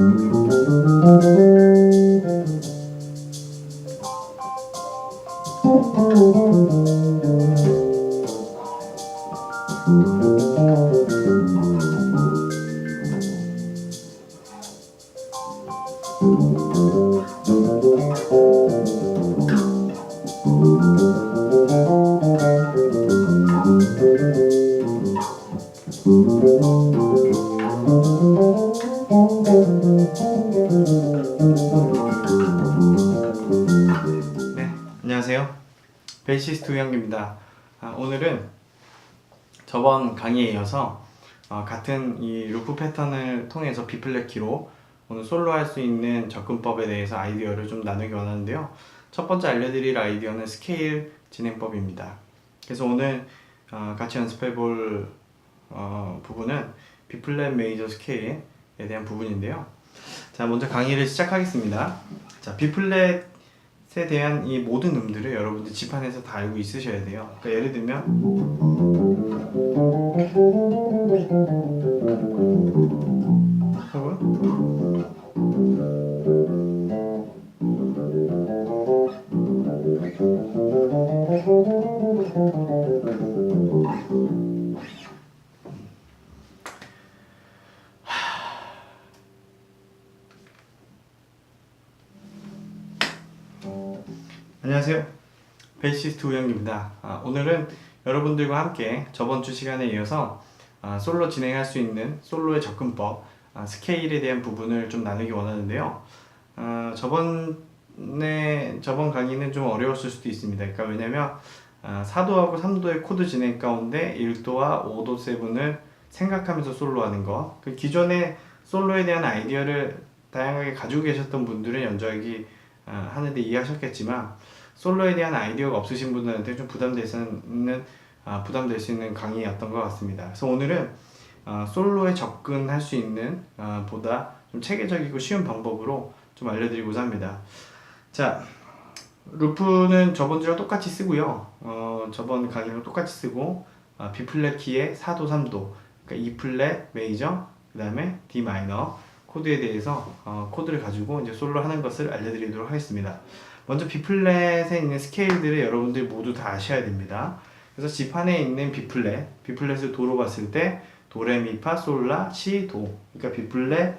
네, 안녕하세요. 베이시스트 우영기입니다. 아, 오늘은 저번 강의에 이어서 어, 같은 이 루프 패턴을 통해서 비플랫 키로 오늘 솔로 할 수 있는 접근법에 대해서 아이디어를 좀 나누기 원하는데요. 첫 번째 알려드릴 아이디어는 스케일 진행법입니다. 그래서 오늘 어, 같이 연습해 볼 어, 부분은 비플랫 메이저 스케일에 대한 부분인데요. 자, 먼저 강의를 시작하겠습니다. 자, 비플랫 에 대한 이 모든 음들을 여러분들 집안에서 다 알고 있으셔야 돼요. 그러니까 예를 들면 안녕하세요. 베이시스트 우영입니다. 아, 오늘은 여러분들과 함께 저번 주 시간에 이어서 아, 솔로 진행할 수 있는 솔로의 접근법, 아, 스케일에 대한 부분을 좀 나누기 원하는데요. 아, 저번에 저번 강의는 좀 어려웠을 수도 있습니다. 그러니까 왜냐면 아, 4도하고 3도의 코드 진행 가운데 1도와 5도 세븐을 생각하면서 솔로 하는 거. 그 기존에 솔로에 대한 아이디어를 다양하게 가지고 계셨던 분들은 연주하기 아, 하는데 이해하셨겠지만 솔로에 대한 아이디어가 없으신 분들한테 좀 부담될 수 있는 아, 부담될 수 있는 강의였던 것 같습니다. 그래서 오늘은 아, 솔로에 접근할 수 있는 아, 보다 좀 체계적이고 쉬운 방법으로 좀 알려드리고자 합니다. 자, 루프는 저번 주랑 똑같이 쓰고요. 어, 저번 강의랑 똑같이 쓰고 아, B 플랫 키의 4도, 3도, 그러니까 E 플랫 메이저, 그 다음에 D 마이너 코드에 대해서 어, 코드를 가지고 이제 솔로 하는 것을 알려드리도록 하겠습니다. 먼저 B 플랫에 있는 스케일들을 여러분들 모두 다 아셔야 됩니다. 그래서 지판에 있는 B 플랫을 도로 봤을 때 도레미파 솔라 시 도. 그러니까 플랫,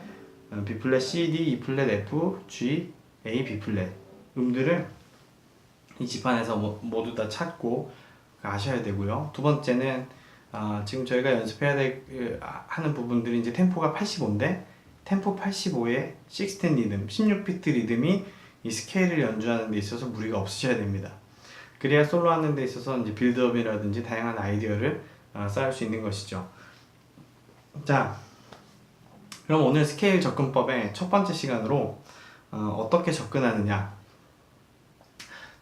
어, 플랫 C D E 플랫 F G A 플랫 음들을 이 지판에서 모, 모두 다 찾고 아셔야 되고요. 두 번째는 아, 지금 저희가 연습해야 될 그, 아, 하는 부분들이 이제 템포가 85인데 템포 85의 16 리듬, 16비트 리듬이 이 스케일을 연주하는 데 있어서 무리가 없으셔야 됩니다. 그래야 솔로 하는 데 있어서 이제 빌드업이라든지 다양한 아이디어를 어, 쌓을 수 있는 것이죠. 자, 그럼 오늘 스케일 접근법의 첫 번째 시간으로 어, 떻게 접근하느냐.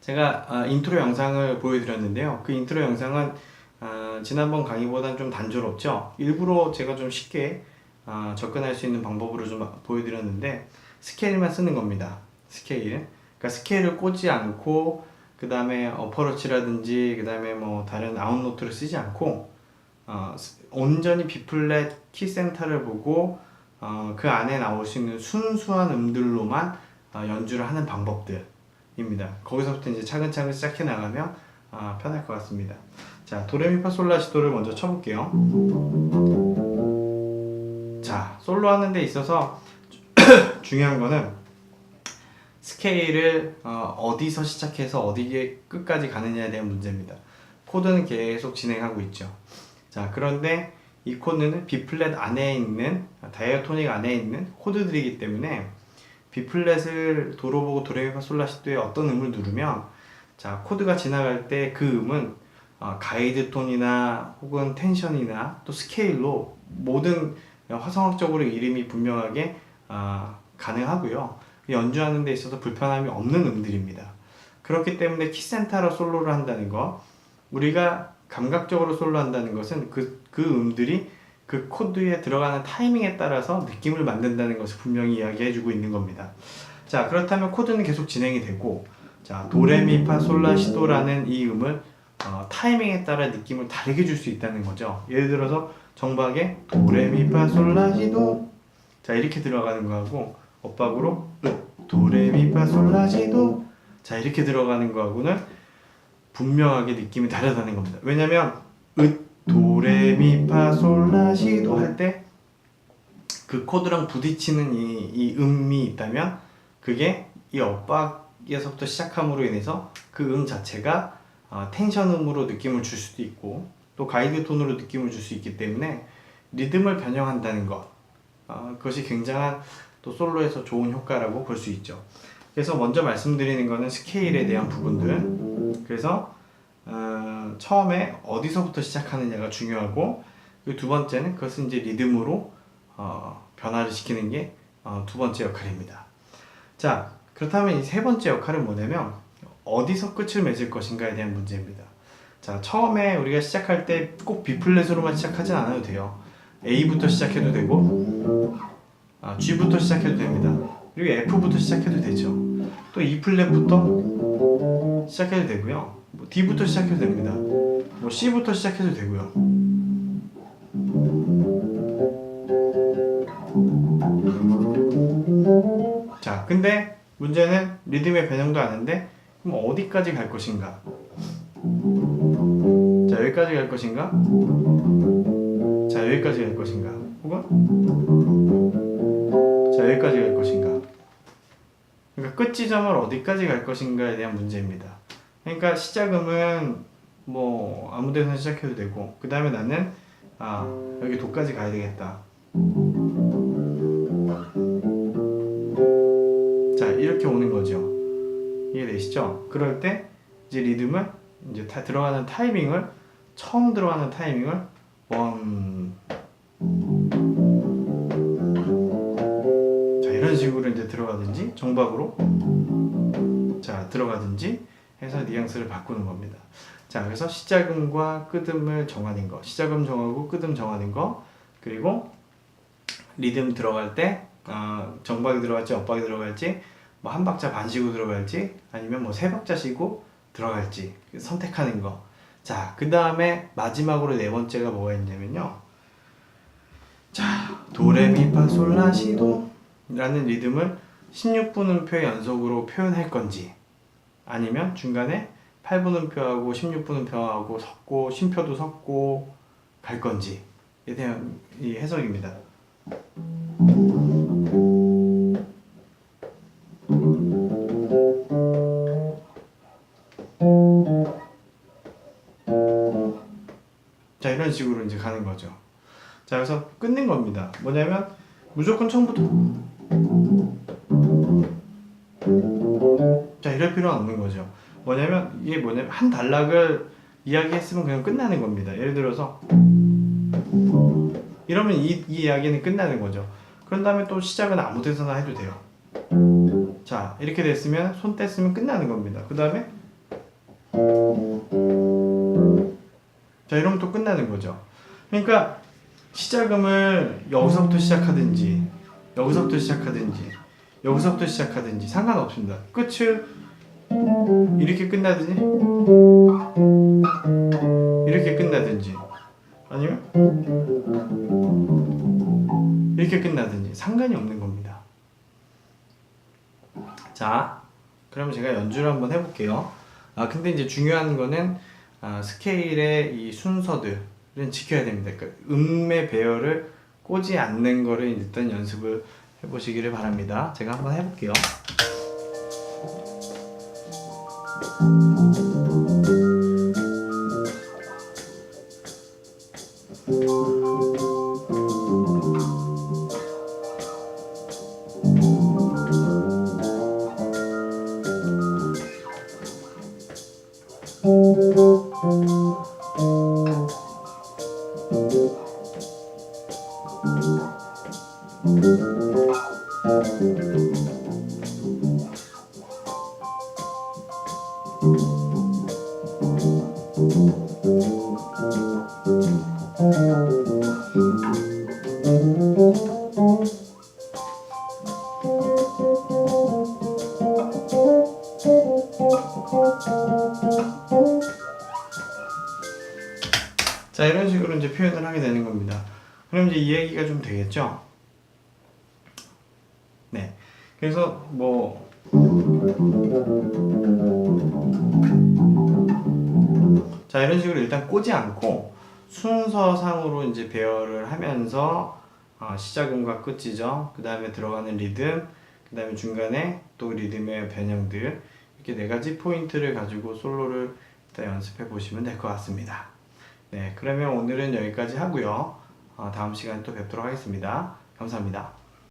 제가 어, 인트로 영상을 보여드렸는데요. 그 인트로 영상은 어, 지난번 강의보다는 좀 단조롭죠. 일부러 제가 좀 쉽게 어, 접근할 수 있는 방법으로 좀 보여드렸는데 스케일만 쓰는 겁니다. 스케일. 그러니까 스케일을 꽂지 않고 그 다음에 어퍼러치라든지 그 다음에 뭐 다른 아웃노트를 쓰지 않고 어, 스- 온전히 B 플랫 키 센터를 보고 어, 그 안에 나올 수 있는 순수한 음들로만 어, 연주를 하는 방법들입니다. 거기서부터 이제 차근차근 시작해 나가면 아, 편할 것 같습니다. 자, 도레미파솔라시도를 먼저 쳐볼게요. 자, 솔로 하는 데 있어서 중요한 거는 스케일을 어, 디서 시작해서 어디에 끝까지 가느냐에 대한 문제입니다. 코드는 계속 진행하고 있죠. 자, 그런데 이 코드는 B 플랫 안에 있는 다이어토닉 안에 있는 코드들이기 때문에 B 플랫을 도로 보고 도레미파 솔라시도에 어떤 음을 누르면 자 코드가 지나갈 때 그 음은 어, 가이드 톤이나 혹은 텐션이나 또 스케일로 모든 화성학적으로 이름이 분명하게 아, 가능하고요. 연주하는 데 있어서 불편함이 없는 음들입니다. 그렇기 때문에 키센터로 솔로를 한다는 거, 우리가 감각적으로 솔로 한다는 것은 그, 그 음들이 그 코드에 들어가는 타이밍에 따라서 느낌을 만든다는 것을 분명히 이야기해주고 있는 겁니다. 자, 그렇다면 코드는 계속 진행이 되고, 자, 도레미파 솔라시도라는 이 음을 어, 타이밍에 따라 느낌을 다르게 줄 수 있다는 거죠. 예를 들어서 정박에 도레미파 솔라시도 자 이렇게 들어가는 거하고 엇박으로 으 도레미파솔라시도 자 이렇게 들어가는 거하고는 분명하게 느낌이 다르다는 겁니다. 왜냐면 으 도레미파솔라시도 할 때 그 코드랑 부딪히는 이, 이 음이 있다면 그게 이 엇박에서부터 시작함으로 인해서 그 음 자체가 어, 텐션 음으로 느낌을 줄 수도 있고 또 가이드 톤으로 느낌을 줄 수 있기 때문에 리듬을 변형한다는 것 어, 그것이 굉장한 또 솔로에서 좋은 효과라고 볼 수 있죠. 그래서 먼저 말씀드리는 거는 스케일에 대한 부분들. 그래서 어, 처음에 어디서부터 시작하느냐가 중요하고 두 번째는 그것은 이제 리듬으로 어, 변화를 시키는 게 어, 두 번째 역할입니다. 자 그렇다면 이 세 번째 역할은 뭐냐면 어디서 끝을 맺을 것인가에 대한 문제입니다. 자 처음에 우리가 시작할 때 꼭 B 플랫으로만 시작하진 않아도 돼요. A부터 시작해도 되고 아, G부터 시작해도 됩니다. 그리고 F부터 시작해도 되죠. 또 E 플랫부터 시작해도 되고요. 뭐 D부터 시작해도 됩니다. 뭐 C부터 시작해도 되고요. 자, 근데 문제는 리듬의 변형도 아는데 그럼 어디까지 갈 것인가? 자, 여기까지 갈 것인가? 자, 여기까지 갈 것인가? 혹은 자, 여기까지 갈 것인가? 그러니까 끝 지점을 어디까지 갈 것인가에 대한 문제입니다. 그러니까 시작음은 뭐 아무 데서나 시작해도 되고 그 다음에 나는 아 여기 도까지 가야 되겠다. 자 이렇게 오는 거죠. 이해되시죠? 그럴 때 이제 리듬을 이제 다 들어가는 타이밍을 처음 들어가는 타이밍을 원. 자 이런 식으로 이제 들어가든지 정박으로 자 들어가든지 해서 뉘앙스를 바꾸는 겁니다. 자 그래서 시작음과 끄듬을 정하는 거, 시작음 정하고 끄듬 정하는 거, 그리고 리듬 들어갈 때 어, 정박이 들어갈지 엇박이 들어갈지 뭐 한 박자 반 쉬고 들어갈지 아니면 뭐 세 박자 쉬고 들어갈지 선택하는 거. 자, 그 다음에 마지막으로 네 번째가 뭐가 있냐면요. 자, 도레미파솔라시도 라는 리듬을 16분음표 연속으로 표현할 건지 아니면 중간에 8분음표하고 16분음표하고 섞고 쉼표도 섞고 갈 건지에 대한 이 해석입니다. 자 이런 식으로 이제 가는 거죠. 자 그래서 끊는 겁니다. 뭐냐면 무조건 처음부터 자 이럴 필요는 없는 거죠. 뭐냐면 이게 뭐냐면 한 단락을 이야기했으면 그냥 끝나는 겁니다. 예를 들어서 이러면 이, 이 이야기는 끝나는 거죠. 그런 다음에 또 시작은 아무 데서나 해도 돼요. 자 이렇게 됐으면 손 뗐으면 끝나는 겁니다. 그 다음에 자 이러면 또 끝나는 거죠. 그러니까 시작음을 여기서부터 시작하든지 여기서부터 시작하든지 여기서부터 시작하든지 상관없습니다. 끝을 이렇게 끝나든지 이렇게 끝나든지 아니면 이렇게 끝나든지 상관이 없는 겁니다. 자, 그러면 제가 연주를 한번 해볼게요. 아 근데 이제 중요한 거는 아, 스케일의 이 순서들은 지켜야 됩니다. 그러니까 음의 배열을 꼬지 않는 거를 일단 연습을 해보시기를 바랍니다. 제가 한번 해볼게요. 자 이런 식으로 이제 표현을 하게 되는 겁니다. 그럼 이제 이 얘기가 좀 되겠죠? 그래서 뭐 자 이런 식으로 일단 꽂지 않고 순서상으로 이제 배열을 하면서 어, 시작음과 끝이죠. 그 다음에 들어가는 리듬, 그 다음에 중간에 또 리듬의 변형들 이렇게 네 가지 포인트를 가지고 솔로를 일단 연습해 보시면 될 것 같습니다. 네, 그러면 오늘은 여기까지 하고요. 어, 다음 시간에 또 뵙도록 하겠습니다. 감사합니다.